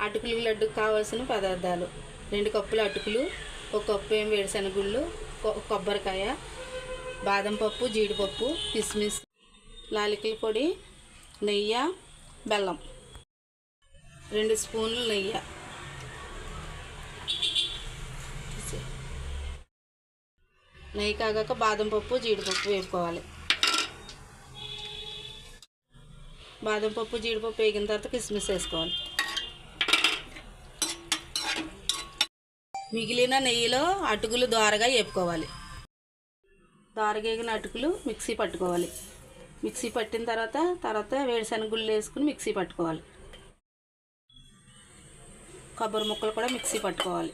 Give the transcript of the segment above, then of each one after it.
అటుకులు లడ్డుకు కావాల్సిన పదార్థాలు. రెండు కప్పులు అటుకులు ఒక కప్పు ఏం వేరుశనగుళ్ళు కొ- కొబ్బరికాయ బాదం పప్పు జీడిపప్పు కిస్మిస్ లాలికల పొడి నెయ్యి బెల్లం. రెండు స్పూన్లు నెయ్యి. నెయ్యి కాగాక బాదం పప్పు జీడిపప్పు వేపుకోవాలి. బాదం పప్పు జీడిపప్పు వేగిన తర్వాత కిస్మిస్ వేసుకోవాలి. మిగిలిన నెయ్యిలో అటుకులు దోరగా వేపుకోవాలి దోరగేగిన అటుకులు మిక్సీ పట్టుకోవాలి. మిక్సీ పట్టిన తర్వాత తర్వాత వేరుశనగుళ్ళు వేసుకుని మిక్సీ పట్టుకోవాలి. కొబ్బరి ముక్కలు కూడా మిక్సీ పట్టుకోవాలి.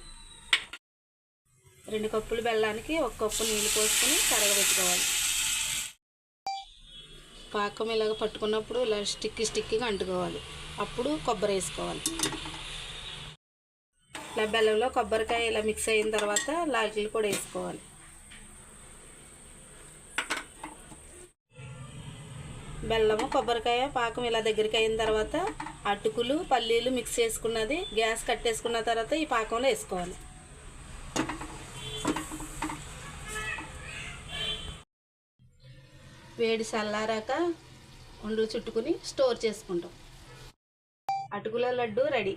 రెండు కప్పులు బెల్లానికి ఒక కప్పు నీళ్ళు పోసుకొని కరగబెట్టుకోవాలి. పాకం ఇలాగ పట్టుకున్నప్పుడు ఇలా స్టిక్కి స్టిక్కిగా అంటుకోవాలి. అప్పుడు కొబ్బరి వేసుకోవాలి. ఇలా బెల్లంలో కొబ్బరికాయ ఇలా మిక్స్ అయిన తర్వాత లాగిలు కూడా వేసుకోవాలి. బెల్లము కొబ్బరికాయ పాకం ఇలా దగ్గరికి అయిన తర్వాత అటుకులు పల్లీలు మిక్స్ చేసుకున్నది గ్యాస్ కట్టేసుకున్న తర్వాత ఈ పాకంలో వేసుకోవాలి. వేడి చల్లారాక ఉండలు చుట్టుకుని స్టోర్ చేసుకుంటాం. అటుకుల లడ్డు రెడీ.